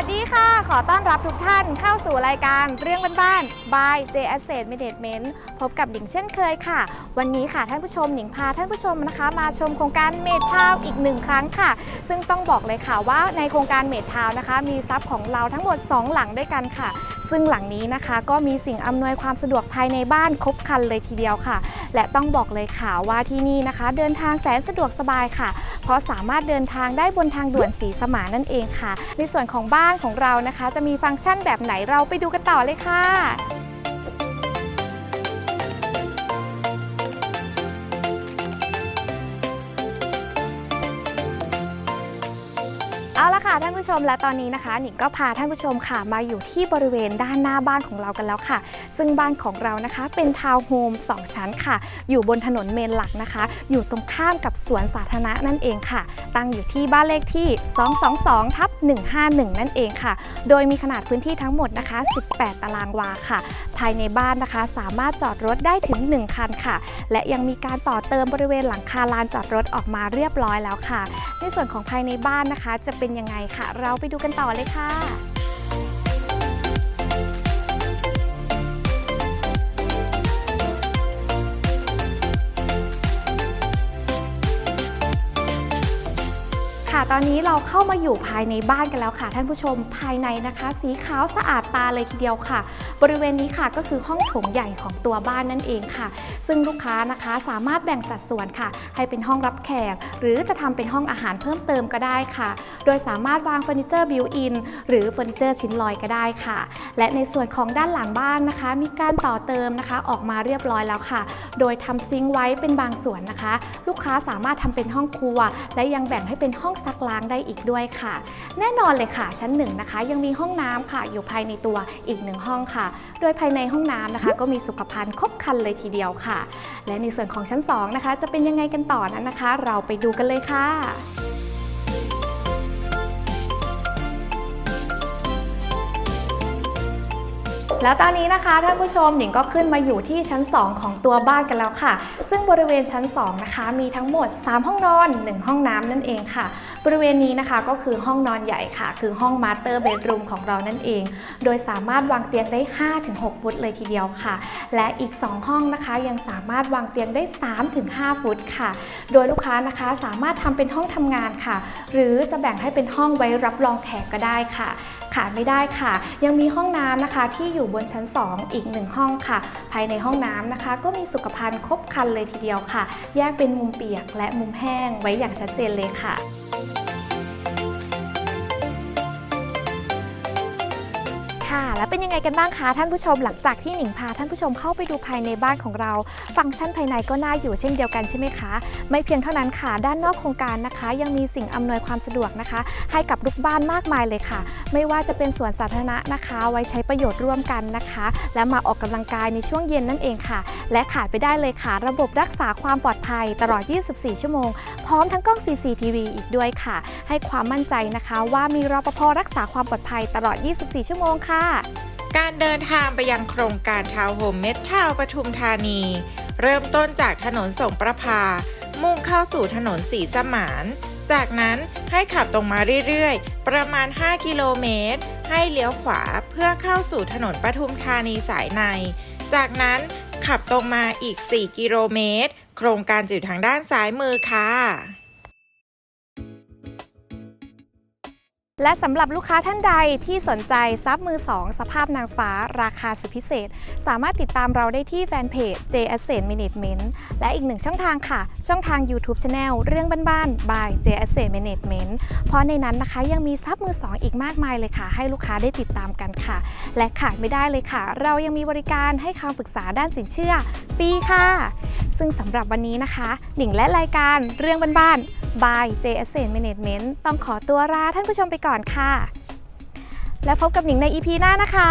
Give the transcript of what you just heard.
สวัสดีค่ะ ขอต้อนรับทุกท่านเข้าสู่รายการเรื่องบ้านๆ by J Asset Management พบกับหนิงเช่นเคยค่ะ วันนี้ค่ะท่านผู้ชมหนิงพาท่านผู้ชมนะคะ มาชมโครงการเมดทาวอีกหนึ่งครั้งค่ะ ซึ่งต้องบอกเลยค่ะว่าในโครงการเมดทาวนะคะ มีทรัพย์ของเราทั้งหมด 2 หลังด้วยกันค่ะ ซึ่งหลังนี้นะคะ ก็มีสิ่งอำนวยความสะดวกภายในบ้านครบครันเลยทีเดียวค่ะ และต้องบอกเลยค่ะว่าที่นี่นะคะ เดินทางแสนสะดวกสบายค่ะ เพราะสามารถเดินทางได้บนทางด่วนสีสมานนั่นเองค่ะ ในส่วนของบ้านของเรานะคะ จะมีฟังก์ชันแบบไหนเราไปดูกันต่อเลยค่ะ เอาละค่ะท่านผู้ชมและตอนนี้นะคะหนิงก็พาท่านผู้ชมค่ะมาอยู่ที่บริเวณด้านหน้าบ้านของเรากันแล้วค่ะ ซึ่งบ้านของเรานะคะเป็นทาวน์โฮม2 ชั้นค่ะ อยู่บนถนนเมนหลักนะคะ อยู่ตรงข้ามกับสวนสาธารณะนั่นเองค่ะ ตั้งอยู่ที่บ้านเลขที่ 222ทับ151 นั่นเองค่ะ โดยมีขนาดพื้นที่ทั้งหมดนะคะ 18 ตารางวาค่ะ ภายในบ้านนะคะสามารถจอดรถได้ถึง 1 คันค่ะ และยังมีการต่อเติมบริเวณหลังคาลานจอดรถออกมาเรียบร้อยแล้วค่ะ ในส่วนของภายในบ้านนะคะจะเป็นยังไงค่ะ เราไปดูกันต่อเลยค่ะ ตอนนี้เราเข้ามาอยู่ภายในบ้านกันแล้วค่ะ ท่านผู้ชมภายในนะคะ สีขาวสะอาดตาเลยทีเดียวค่ะ บริเวณนี้ค่ะก็คือห้องโถงใหญ่ของตัวบ้านนั่นเองค่ะ ซึ่งลูกค้านะคะสามารถแบ่งสัดส่วนค่ะ ให้เป็นห้องรับแขก หรือจะทำเป็นห้องอาหารเพิ่มเติมก็ได้ค่ะ โดยสามารถวางเฟอร์นิเจอร์บิวอินหรือเฟอร์นิเจอร์ชิ้นลอยก็ได้ค่ะ และในส่วนของด้านหลังบ้านนะคะ มีการต่อเติมนะคะออกมาเรียบร้อยแล้วค่ะ โดยทำซิงค์ไว้เป็นบางส่วนนะคะ ลูกค้าสามารถทำเป็นห้องครัว และยังแบ่งให้เป็นห้องซักล้างได้อีกด้วยค่ะ แน่นอนเลยค่ะ ชั้นหนึ่งนะคะ ยังมีห้องน้ำค่ะ อยู่ภายในตัวอีกหนึ่งห้องค่ะ โดยภายในห้องน้ำนะคะ ก็มีสุขภัณฑ์ครบครันเลยทีเดียวค่ะ และในส่วนของชั้น2นะคะจะเป็นยังไงกันต่อนั้นนะคะ เราไปดูกันเลยค่ะ แล้วตอนนี้นะคะท่านผู้ชมหนิงก็ขึ้นมาอยู่ที่ชั้น 2 ของตัวบ้านกันแล้วค่ะ ซึ่งบริเวณชั้น 2 นะคะ มีทั้งหมด 3 ห้องนอน 1 ห้องน้ำนั่นเองค่ะ บริเวณนี้นะคะก็คือห้องนอนใหญ่ค่ะ คือห้องมาสเตอร์เบดรูมของเรานั่นเอง โดยสามารถวางเตียงได้ 5-6 ฟุตเลยทีเดียวค่ะ และอีก 2 ห้องนะคะ ยังสามารถวางเตียงได้ 3-5 ฟุตค่ะ โดยลูกค้านะคะสามารถทำเป็นห้องทำงานค่ะ หรือจะแบ่งให้เป็นห้องไว้รับรองแขกก็ได้ค่ะ ขาดไม่ได้ค่ะ ยังมีห้องน้ำนะคะที่อยู่บนชั้น 2 อีกหนึ่งห้องค่ะ ภายในห้องน้ำนะคะ ก็มีสุขภัณฑ์ครบครันเลยทีเดียวค่ะ แยกเป็นมุมเปียกและมุมแห้งไว้อย่างชัดเจนเลยค่ะ ค่ะ แล้วเป็นยังไงกันบ้างคะท่านผู้ชมหลังจากที่หนิงพาท่านผู้ชมเข้าไปดูภายในบ้านของเรา ฟังก์ชันภายในก็น่าอยู่เช่นเดียวกันใช่ไหมคะ ไม่เพียงเท่านั้นค่ะ ด้านนอกโครงการนะคะ ยังมีสิ่งอำนวยความสะดวกนะคะ ให้กับลูกบ้านมากมายเลยค่ะ ไม่ว่าจะเป็นสวนสาธารณะนะคะ ไว้ใช้ประโยชน์ร่วมกันนะคะ และมาออกกำลังกายในช่วงเย็นนั่นเองค่ะ และขาดไปได้เลยค่ะ ระบบรักษาความปลอดภัยตลอด 24 ชั่วโมง พร้อมทั้งกล้อง CCTV อีกด้วยค่ะ ให้ความมั่นใจนะคะว่ามีรปภรักษาความปลอดภัยตลอด 24 ชั่วโมงค่ะ การเดินทางไปยังโครงการทาวน์โฮมเมดทาว์ปทุมธานี เริ่มต้นจากถนนส่งประภามุ่งเข้าสู่ถนนสีสมาน จากนั้นให้ขับตรงมาเรื่อยๆ ประมาณ 5 กิโลเมตร ให้เลี้ยวขวาเพื่อเข้าสู่ถนนปทุมธานีสายใน จากนั้น ขับตรงมาอีก 4 กิโลเมตร โครงการจะอยู่ทางด้านซ้ายมือค่ะ และสำหรับลูกค้าท่านใดที่สนใจซับมือ 2 สภาพนางฟ้า ราคาสุดพิเศษ สามารถติดตามเราได้ที่แฟนเพจ J Asset Management และอีกหนึ่งช่องทางค่ะ ช่องทาง YouTube Channel เรื่องบ้านๆ by J Asset Management เพราะในนั้นนะคะยังมีซับมือ 2 อีกมากมายเลยค่ะ ให้ลูกค้าได้ติดตามกันค่ะ และขาดไม่ได้เลยค่ะ เรายังมีบริการให้คำปรึกษาด้านสินเชื่อฟรีค่ะ ซึ่งสำหรับวันนี้นะคะ หนิงและรายการเรื่องบ้านๆ by J Asset Management ต้องขอตัวลาท่านผู้ชมไปก่อนค่ะ แล้วพบกับหนิงใน EP หน้านะคะ